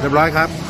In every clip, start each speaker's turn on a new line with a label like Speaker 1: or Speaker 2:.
Speaker 1: เรียบร้อยครับ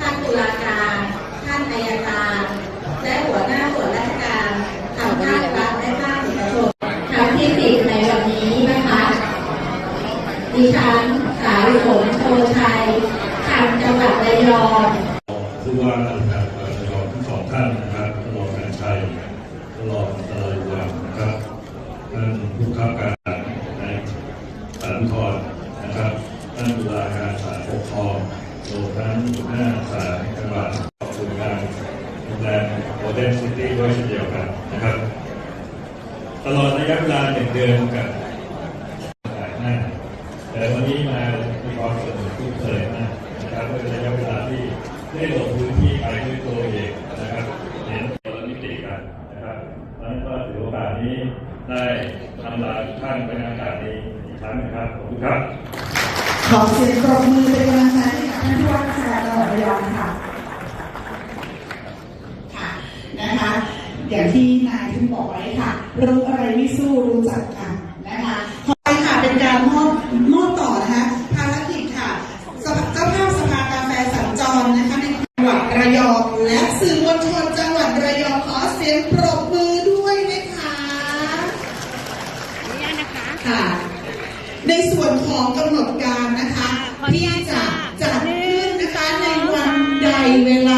Speaker 2: ท่านตุลาการ ท่านอัยการ และหัวหน้าส่วนราชการทางภาครัฐและภาคเอกชนครั้งที่สิบในวันนี้นะคะ ดิฉันสาย ฝนโชชัยทางจังหวัดระยอง
Speaker 3: ผู้ว่าราชการจังหวัดระยองทั้งสองท่านนะครับตลอดการชัยตลอดตลอดวันนะครับท่านผู้ข้าราชการในศาลอุทธรนะครับท่านตุลาการศาลปกครองรวมทั้งหน้าศาลจังหวัดขอบคุณงานโรงแรมโมเดนซิตี้ด้วยเช่นเดียวกันนะครับ ตลอดระยะเวลาหนึ่งเดือนกับ แต่วันนี้มามีความสนุกคุ้นเคยมากนะครับเป็นระยะเวลาที่ได้ลงพื้นที่ไปด้วยตัวเองนะครับ เห็นตัวมิติกันนะครับนั้นก็ถือโอกาสนี้ได้ทำลาทุกท่านเป็นอากาศนี้อีกครั้งนะครับขอบคุณครับ
Speaker 4: ขอเสียงปรบมือเป็นกำลังใจให้กับท่านผู้ว่าราชการจังหวัดระยองค่ะนะคะอย่างที่นายท่านบอกไว้ค่ะ รู้อะไรไม่สู้รู้จักกันนะคะต่อไปค่ะเป็นการมอบ ระยองและสื่อมวลชนจังหวัดระยองขอเสียงปรบมือด้วยนะคะค่ะ ในส่วนของกำหนดการนะคะที่จะจัดขึ้นนะคะในวันใดเวลา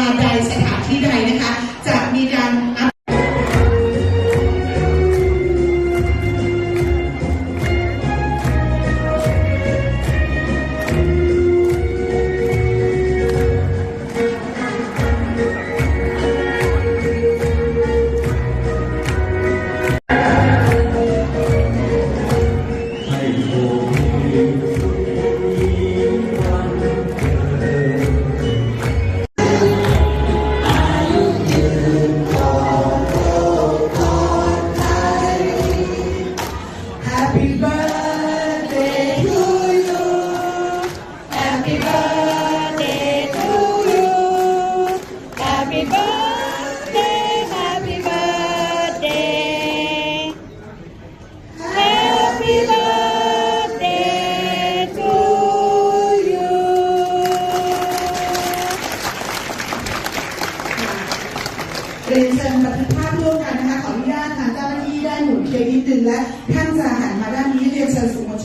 Speaker 4: เรียนเชิญบันทึกภาพร่วมกันนะคะขออนุญาตทางเจ้าหน้าที่ได้หมุนเคียงนิดนึงและท่านจะหันมาด้านนี้เรียนเชิญสื่อมวลชน